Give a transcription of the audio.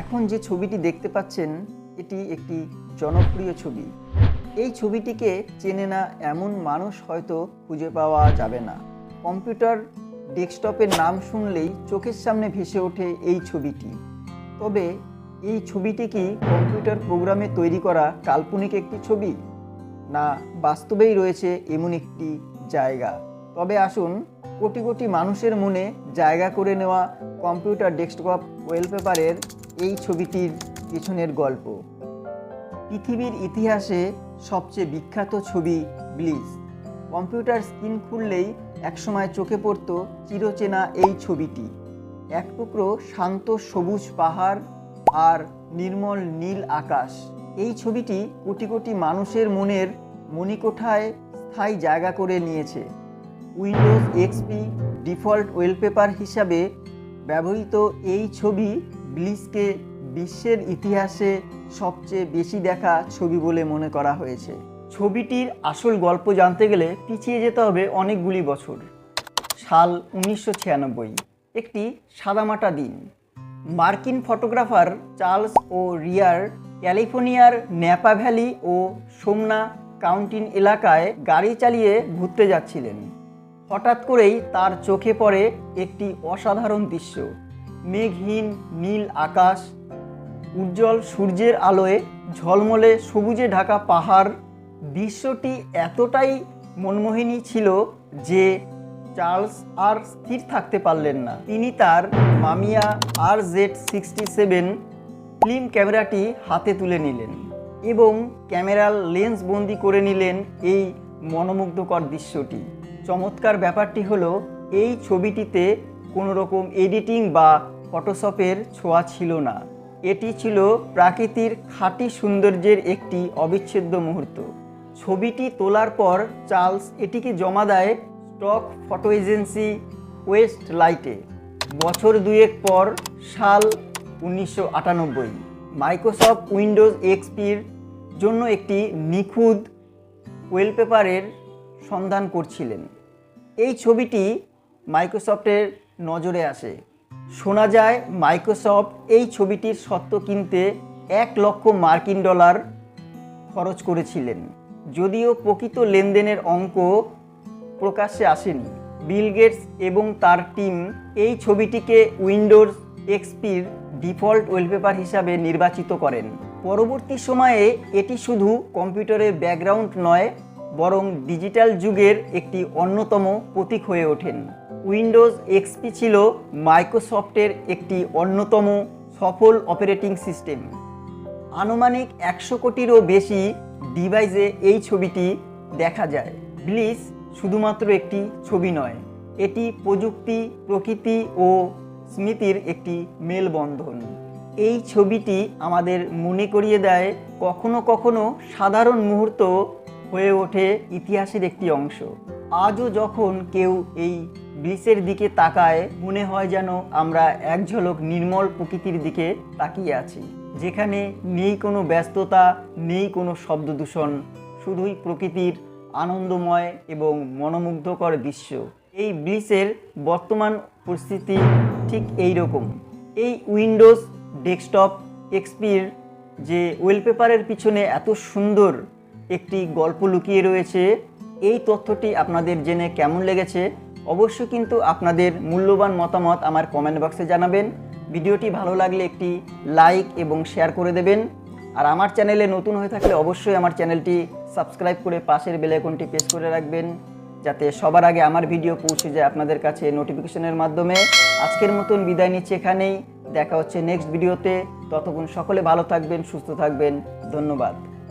এখন যে ছবিটি দেখতে পাচ্ছেন, এটি একটি জনপ্রিয় ছবি। এই ছবিটিকে চেনে না এমন মানুষ হয়তো খুঁজে পাওয়া যাবে না। কম্পিউটার ডেস্কটপের নাম শুনলেই চোখের সামনে ভেসে ওঠে এই ছবিটি। তবে এই ছবিটি কি কম্পিউটার প্রোগ্রামে তৈরি করা কাল্পনিক একটি ছবি? না, বাস্তবেই রয়েছে এমন একটি জায়গা। তবে আসুন, কোটি কোটি মানুষের মনে জায়গা করে নেওয়া কম্পিউটার ডেস্কটপ ওয়েলপেপারের এই ছবিটির পিছনের গল্প। পৃথিবীর ইতিহাসে সবচেয়ে বিখ্যাত ছবি ব্লিজ। কম্পিউটার স্ক্রিন খুললেই একসময় চোখে পড়ত চিরচেনা এই ছবিটি। এক টুকরো শান্ত সবুজ পাহাড় আর নির্মল নীল আকাশ। এই ছবিটি কোটি কোটি মানুষের মনের মণিকোঠায় স্থায়ী জায়গা করে নিয়েছে। উইন্ডোজ এক্সপি ডিফল্ট ওয়েলপেপার হিসাবে ব্যবহৃত এই ছবি ব্লিজকে বিশ্বের ইতিহাসে সবচেয়ে বেশি দেখা ছবি বলে মনে করা হয়েছে। ছবিটির আসল গল্প জানতে গেলে পিছিয়ে যেতে হবে অনেকগুলি বছর। সাল উনিশশো ছিয়ানব্বই, একটি সাদামাটা দিন। মার্কিন ফটোগ্রাফার চার্লস ও রিয়ার ক্যালিফোর্নিয়ার ন্যাপা ভ্যালি ও সোমনা কাউন্টিন এলাকায় গাড়ি চালিয়ে ঘুরতে যাচ্ছিলেন। হঠাৎ করেই তার চোখে পড়ে একটি অসাধারণ দৃশ্য। মেঘহীন নীল আকাশ, উজ্জ্বল সূর্যের আলোয় ঝলমলে সবুজে ঢাকা পাহাড়। দৃশ্যটি এতটাই মনমোহিনী ছিল যে চার্লস আর স্থির থাকতে পারলেন না। তিনি তার Mamiya R Z sixty seven film ক্যামেরাটি হাতে তুলে নিলেন এবং ক্যামেরার লেন্স বন্দি করে নিলেন এই মনোমুগ্ধকর দৃশ্যটি। চমৎকার ব্যাপারটি হলো, এই ছবিটিতে কোনো রকম এডিটিং বা ফটোশপের ছোঁয়া ছিল না। এটি ছিল প্রাকৃতির খাঁটি সৌন্দর্যের একটি অবিচ্ছেদ্য মুহূর্ত। ছবিটি তোলার পর চার্লস এটিকে জমা দেয় স্টক ফটো এজেন্সি ওয়েস্ট লাইটে বছর দুয়েক পর সাল উনিশশো আটানব্বই, মাইক্রোসফট উইন্ডোজ এক্সপির জন্য একটি নিখুঁত ওয়েলপেপারের সন্ধান করছিলেন। এই ছবিটি মাইক্রোসফটের নজরে আসে। শোনা যায় মাইক্রোসফট এই ছবিটির সত্ত্ব কিনতে এক লক্ষ মার্কিন ডলার খরচ করেছিলেন। যদিও প্রকৃত লেনদেনের অঙ্ক প্রকাশ্যে আসেনি। বিল গেটস এবং তার টিম এই ছবিটিকে উইন্ডোজ এক্সপির ডিফল্ট ওয়েলপেপার হিসাবে নির্বাচিত করেন। পরবর্তী সময়ে এটি শুধু কম্পিউটারের ব্যাকগ্রাউন্ড নয়, বরং ডিজিটাল যুগের একটি অন্যতম প্রতীক হয়ে ওঠেন। উইন্ডোজ এক্সপি ছিল মাইক্রোসফটের একটি অন্যতম সফল অপারেটিং সিস্টেম। আনুমানিক একশো কোটিরও বেশি ডিভাইসে এই ছবিটি দেখা যায়। ব্লিস শুধুমাত্র একটি ছবি নয়, এটি প্রযুক্তি, প্রকৃতি ও স্মৃতির একটি মেলবন্ধন। এই ছবিটি আমাদের মনে করিয়ে দেয় কখনো কখনো সাধারণ মুহূর্ত হয়ে ওঠে ইতিহাসের একটি অংশ। আজও যখন কেউ এই ব্লিসের দিকে তাকায়, মনে হয় যেন আমরা এক ঝলক নির্মল প্রকৃতির দিকে তাকিয়ে আছি, যেখানে নেই কোনো ব্যস্ততা, নেই কোনো শব্দ দূষণ, শুধুই প্রকৃতির আনন্দময় এবং মনোমুগ্ধকর দৃশ্য। এই ব্লিসের বর্তমান পরিস্থিতি ঠিক এই রকম এই উইন্ডোজ ডেস্কটপ এক্সপির যে ওয়েলপেপারের পিছনে এত সুন্দর একটি গল্প লুকিয়ে রয়েছে, এই তথ্যটি আপনাদের জেনে কেমন লেগেছে? অবশ্যই কিন্তু আপনাদের মূল্যবান মতামত আমার কমেন্ট বক্সে জানাবেন। ভিডিওটি ভালো লাগলে একটি লাইক এবং শেয়ার করে দেবেন। আর আমার চ্যানেলে নতুন হয়ে থাকলে অবশ্যই আমার চ্যানেলটি সাবস্ক্রাইব করে পাশের বেল আইকনটি প্রেস করে রাখবেন, যাতে সবার আগে আমার ভিডিও পৌঁছে যায় আপনাদের কাছে নোটিফিকেশনের মাধ্যমে। আজকের মতন বিদায় নিচ্ছি এখানেই। দেখা হচ্ছে নেক্সট ভিডিওতে ততক্ষণ সকলে ভালো থাকবেন, সুস্থ থাকবেন। ধন্যবাদ।